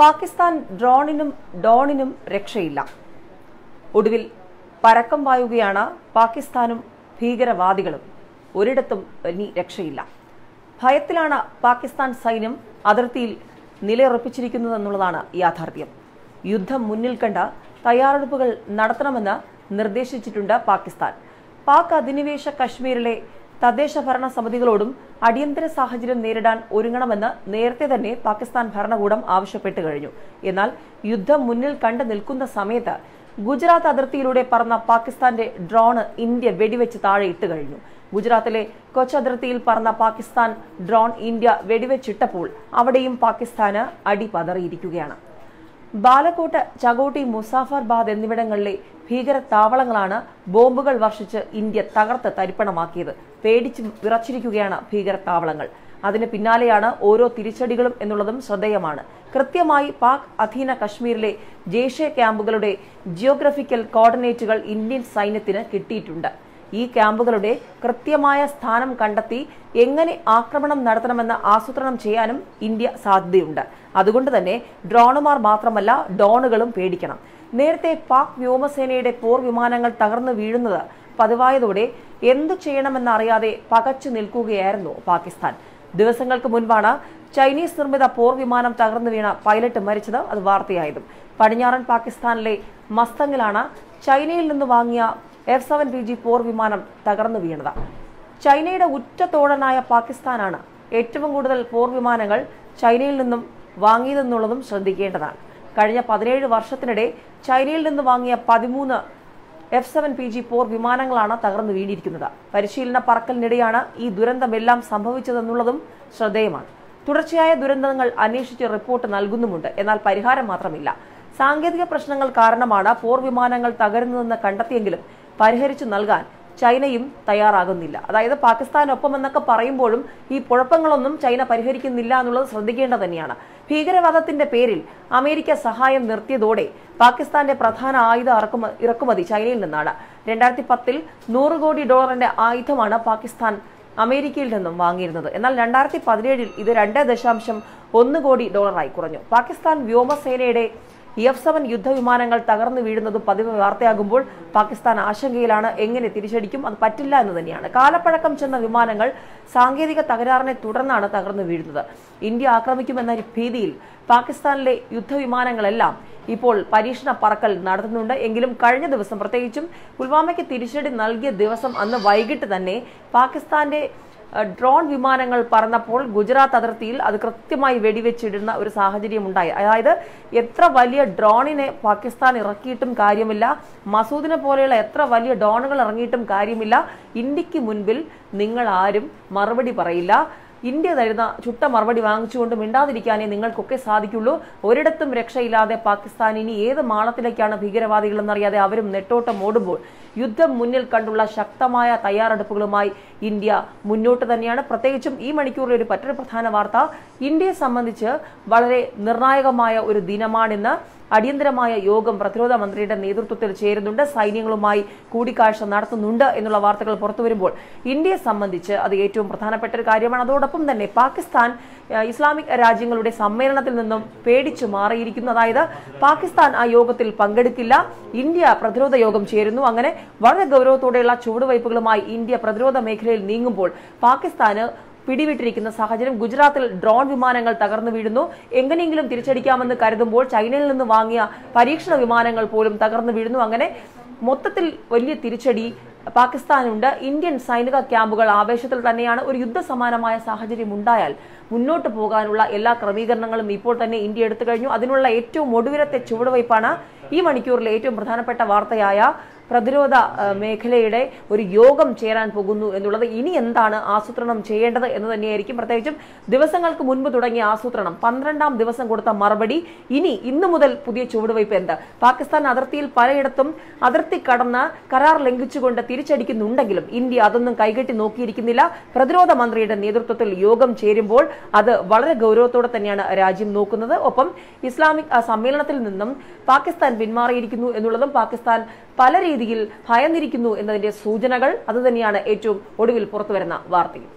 പാകിസ്ഥാൻ ഡ്രോണിനും ഡോണിനും രക്ഷയില്ല. ഒടുവിൽ പരക്കം പായുകയാണ് പാകിസ്ഥാനും ഭീകരവാദികളും. ഒരിടത്തും ഇനി രക്ഷയില്ല. ഭയത്തിലാണ് പാകിസ്ഥാൻ സൈന്യം അതിർത്തിയിൽ നിലയുറപ്പിച്ചിരിക്കുന്നതെന്നുള്ളതാണ് യാഥാർത്ഥ്യം. യുദ്ധം മുന്നിൽ കണ്ട തയ്യാറെടുപ്പുകൾ നടത്തണമെന്ന് നിർദ്ദേശിച്ചിട്ടുണ്ട് പാകിസ്ഥാൻ. പാക് അധിനിവേശ കശ്മീരിലെ തദ്ദേശ ഭരണ സമിതികളോടും അടിയന്തര സാഹചര്യം നേരിടാൻ ഒരുങ്ങണമെന്ന് നേരത്തെ തന്നെ പാകിസ്ഥാൻ ഭരണകൂടം ആവശ്യപ്പെട്ടു കഴിഞ്ഞു. എന്നാൽ യുദ്ധം മുന്നിൽ കണ്ടു നിൽക്കുന്ന സമയത്ത് ഗുജറാത്ത് അതിർത്തിയിലൂടെ പറന്ന പാകിസ്ഥാന്റെ ഡ്രോണ് ഇന്ത്യ വെടിവെച്ച് താഴെ ഇട്ട് കഴിഞ്ഞു. ഗുജറാത്തിലെ കൊച്ച് അതിർത്തിയിൽ പറന്ന പാകിസ്ഥാൻ ഡ്രോൺ ഇന്ത്യ വെടിവെച്ചിട്ടപ്പോൾ അവിടെയും പാകിസ്ഥാന് അടി പതറിയിരിക്കുകയാണ് ബാലക്കോട്ട് ചകോട്ടി മുസാഫർബാദ് എന്നിവിടങ്ങളിലെ ഭീകര താവളങ്ങളാണ് ബോംബുകൾ വർഷിച്ച് ഇന്ത്യ തകർത്ത് തരിപ്പണമാക്കിയത്. പേടിച്ച് വിറച്ചിരിക്കുകയാണ് ഭീകര താവളങ്ങൾ അതിന് പിന്നാലെയാണ് ഓരോ തിരിച്ചടികളും എന്നുള്ളതും ശ്രദ്ധേയമാണ്. കൃത്യമായി പാക് അധീന കശ്മീരിലെ ജെയ്ഷെ ക്യാമ്പുകളുടെ ജിയോഗ്രഫിക്കൽ കോർഡിനേറ്റുകൾ ഇന്ത്യൻ സൈന്യത്തിന് കിട്ടിയിട്ടുണ്ട്. ഈ ക്യാമ്പുകളുടെ കൃത്യമായ സ്ഥാനം കണ്ടെത്തി എങ്ങനെ ആക്രമണം നടത്തണമെന്ന് ആസൂത്രണം ചെയ്യാനും ഇന്ത്യ സാധ്യതയുണ്ട്. അതുകൊണ്ട് തന്നെ ഡ്രോണുമാർ മാത്രമല്ല ഡോണുകളും പേടിക്കണം. നേരത്തെ പാക് വ്യോമസേനയുടെ പോർ വിമാനങ്ങൾ തകർന്നു വീഴുന്നത് പതിവായതോടെ എന്തു ചെയ്യണമെന്നറിയാതെ പകച്ചു നിൽക്കുകയായിരുന്നു പാകിസ്ഥാൻ. ദിവസങ്ങൾക്ക് മുൻപാണ് ചൈനീസ് നിർമ്മിത പോർ വിമാനം തകർന്നു വീണ പൈലറ്റ് മരിച്ചത് അത് വാർത്തയായതും. പടിഞ്ഞാറൻ പാകിസ്ഥാനിലെ മസ്തങ്ങിലാണ് ചൈനയിൽ നിന്ന് വാങ്ങിയ എഫ് സെവൻ പി ജി പോർ വിമാനം തകർന്നു വീണത്. ചൈനയുടെ ഉറ്റത്തോഴനായ പാകിസ്ഥാനാണ് ഏറ്റവും കൂടുതൽ പോർ വിമാനങ്ങൾ ചൈനയിൽ നിന്നും വാങ്ങിയതെന്നുള്ളതും ശ്രദ്ധിക്കേണ്ടതാണ്. കഴിഞ്ഞ പതിനേഴ് വർഷത്തിനിടെ ചൈനയിൽ നിന്ന് വാങ്ങിയ പതിമൂന്ന് എഫ് സെവൻ പി ജി പോർ വിമാനങ്ങളാണ് തകർന്നു വീണിരിക്കുന്നത്. പരിശീലന പറക്കലിനിടെയാണ് ഈ ദുരന്തമെല്ലാം സംഭവിച്ചതെന്നുള്ളതും ശ്രദ്ധേയമാണ്. തുടർച്ചയായ ദുരന്തങ്ങൾ അന്വേഷിച്ച് റിപ്പോർട്ട് നൽകുന്നുമുണ്ട്. എന്നാൽ പരിഹാരം മാത്രമില്ല. സാങ്കേതിക പ്രശ്നങ്ങൾ കാരണമാണ് പോർ വിമാനങ്ങൾ തകരുന്നതെന്ന് കണ്ടെത്തിയെങ്കിലും പരിഹരിച്ചു നൽകാൻ ചൈനയും തയ്യാറാകുന്നില്ല. അതായത് പാകിസ്ഥാനൊപ്പം എന്നൊക്കെ പറയുമ്പോഴും ഈ കുഴപ്പങ്ങളൊന്നും ചൈന പരിഹരിക്കുന്നില്ല എന്നുള്ളത് ശ്രദ്ധിക്കേണ്ടത് തന്നെയാണ്. ഭീകരവാദത്തിന്റെ പേരിൽ അമേരിക്ക സഹായം നിർത്തിയതോടെ പാകിസ്ഥാന്റെ പ്രധാന ആയുധ ഇറക്കുമ ഇറക്കുമതി ചൈനയിൽ നിന്നാണ്. രണ്ടായിരത്തി പത്തിൽ നൂറ് കോടി ഡോളറിന്റെ ആയുധമാണ് പാകിസ്ഥാൻ അമേരിക്കയിൽ നിന്നും വാങ്ങിയിരുന്നത്. എന്നാൽ രണ്ടായിരത്തി പതിനേഴിൽ ഇത് രണ്ട് ദശാംശം ഒന്ന് കോടി ഡോളറായി കുറഞ്ഞു. പാകിസ്ഥാൻ വ്യോമസേനയുടെ എഫ് സെവൻ യുദ്ധവിമാനങ്ങൾ തകർന്നു വീഴുന്നത് പതിവ് വാർത്തയാകുമ്പോൾ പാകിസ്ഥാൻ ആശങ്കയിലാണ് എങ്ങനെ തിരിച്ചടിക്കും? അത് പറ്റില്ല എന്ന് തന്നെയാണ്. കാലപ്പഴക്കം ചെന്ന വിമാനങ്ങൾ സാങ്കേതിക തകരാറിനെ തുടർന്നാണ് തകർന്നു വീഴുന്നത്. ഇന്ത്യ ആക്രമിക്കുമെന്ന ഭീതിയിൽ പാകിസ്ഥാനിലെ യുദ്ധവിമാനങ്ങളെല്ലാം ഇപ്പോൾ പരീക്ഷണ പറക്കൽ നടത്തുന്നുണ്ട്. എങ്കിലും കഴിഞ്ഞ ദിവസം പ്രത്യേകിച്ചും പുൽവാമയ്ക്ക് തിരിച്ചടി നൽകിയ ദിവസം അന്ന് വൈകിട്ട് തന്നെ പാകിസ്ഥാന്റെ ഡ്രോൺ വിമാനങ്ങൾ പറന്നപ്പോൾ ഗുജറാത്ത് അതിർത്തിയിൽ അത് കൃത്യമായി വെടിവെച്ചിടുന്ന ഒരു സാഹചര്യം ഉണ്ടായി അതായത് എത്ര വലിയ ഡ്രോണിനെ പാകിസ്ഥാൻ ഇറക്കിയിട്ടും കാര്യമില്ല. മസൂദിനെ പോലെയുള്ള എത്ര വലിയ ഡ്രോണുകൾ ഇറങ്ങിയിട്ടും കാര്യമില്ല. ഇന്ത്യയ്ക്ക് മുൻപിൽ നിങ്ങൾ ആരും മറുപടി പറയില്ല. ഇന്ത്യ തരുന്ന ചുട്ട മറുപടി വാങ്ങിച്ചുകൊണ്ട് മിണ്ടാതിരിക്കാനേ നിങ്ങൾക്കൊക്കെ സാധിക്കുള്ളൂ. ഒരിടത്തും രക്ഷയില്ലാതെ പാകിസ്ഥാൻ ഇനി ഏത് മാളത്തിലേക്കാണ് ഭീകരവാദികളെന്നറിയാതെ അവരും നെട്ടോട്ടം ഓടുമ്പോൾ യുദ്ധം മുന്നിൽ കണ്ടുള്ള ശക്തമായ തയ്യാറെടുപ്പുകളുമായി ഇന്ത്യ മുന്നോട്ട് തന്നെയാണ്. പ്രത്യേകിച്ചും ഈ മണിക്കൂറിലെ ഒരു മറ്റൊരു പ്രധാന വാർത്ത ഇന്ത്യയെ സംബന്ധിച്ച് വളരെ നിർണായകമായ ഒരു ദിനമാണിന്ന് അടിയന്തരമായ യോഗം പ്രതിരോധ മന്ത്രിയുടെ നേതൃത്വത്തിൽ ചേരുന്നുണ്ട്. സൈന്യങ്ങളുമായി കൂടിക്കാഴ്ച നടത്തുന്നുണ്ട് എന്നുള്ള വാർത്തകൾ പുറത്തു വരുമ്പോൾ ഇന്ത്യയെ സംബന്ധിച്ച് അത് ഏറ്റവും പ്രധാനപ്പെട്ട ഒരു കാര്യമാണ്. അതോടൊപ്പം തന്നെ പാകിസ്ഥാൻ ഇസ്ലാമിക് രാജ്യങ്ങളുടെ സമ്മേളനത്തിൽ നിന്നും പേടിച്ചു മാറിയിരിക്കുന്നു. അതായത് പാകിസ്ഥാൻ ആ യോഗത്തിൽ പങ്കെടുക്കില്ല. ഇന്ത്യ പ്രതിരോധ യോഗം ചേരുന്നു. അങ്ങനെ വളരെ ഗൗരവത്തോടെയുള്ള ചുവടുവയ്പ്പുകളുമായി ഇന്ത്യ പ്രതിരോധ മേഖലയിൽ നീങ്ങുമ്പോൾ പാകിസ്ഥാന് പിടിവിട്ടിരിക്കുന്ന സാഹചര്യം ഗുജറാത്തിൽ ഡ്രോൺ വിമാനങ്ങൾ തകർന്നു വീഴുന്നു. എങ്ങനെയെങ്കിലും തിരിച്ചടിക്കാമെന്ന് കരുതുമ്പോൾ ചൈനയിൽ നിന്ന് വാങ്ങിയ പരീക്ഷണ വിമാനങ്ങൾ പോലും തകർന്നു വീഴുന്നു. അങ്ങനെ മൊത്തത്തിൽ വലിയ തിരിച്ചടി പാകിസ്ഥാനുണ്ട്. ഇന്ത്യൻ സൈനിക ക്യാമ്പുകൾ ആവേശത്തിൽ തന്നെയാണ്. ഒരു യുദ്ധസമാനമായ സാഹചര്യം ഉണ്ടായാൽ മുന്നോട്ട് പോകാനുള്ള എല്ലാ ക്രമീകരണങ്ങളും ഇപ്പോൾ തന്നെ ഇന്ത്യ എടുത്തു കഴിഞ്ഞു. അതിനുള്ള ഏറ്റവും ഒടുവിലത്തെ ചുവടുവയ്പ്പാണ് ഈ മണിക്കൂറിലെ ഏറ്റവും പ്രധാനപ്പെട്ട വാർത്തയായ പ്രതിരോധ മേഖലയുടെ ഒരു യോഗം ചേരാൻ പോകുന്നു എന്നുള്ളത് ഇനി എന്താണ് ആസൂത്രണം ചെയ്യേണ്ടത് എന്ന് തന്നെയായിരിക്കും. പ്രത്യേകിച്ചും ദിവസങ്ങൾക്ക് മുൻപ് തുടങ്ങിയ ആസൂത്രണം പന്ത്രണ്ടാം ദിവസം കൊടുത്ത മറുപടി ഇനി ഇന്നു മുതൽ പുതിയ ചുവടുവയ്പ് എന്ത്? പാകിസ്ഥാൻ അതിർത്തിയിൽ പലയിടത്തും അതിർത്തി കടന്ന് കരാർ ലംഘിച്ചുകൊണ്ട് തിരിച്ചടിക്കുന്നുണ്ടെങ്കിലും ഇന്ത്യ അതൊന്നും കൈകെട്ടി നോക്കിയിരിക്കുന്നില്ല. പ്രതിരോധ മന്ത്രിയുടെ നേതൃത്വത്തിൽ യോഗം ചേരുമ്പോൾ അത് വളരെ ഗൗരവത്തോടെ തന്നെയാണ് രാജ്യം നോക്കുന്നത്. ഒപ്പം ഇസ്ലാമിക് സമ്മേളനത്തിൽ നിന്നും പാകിസ്ഥാൻ പിന്മാറിയിരിക്കുന്നു എന്നുള്ളതും പാകിസ്ഥാൻ പല രീതിയിൽ ഭയന്നിരിക്കുന്നു എന്നതിന്റെ സൂചനകൾ അതുതന്നെയാണ് ഏറ്റവും ഒടുവിൽ പുറത്തുവരുന്ന വാർത്തയും.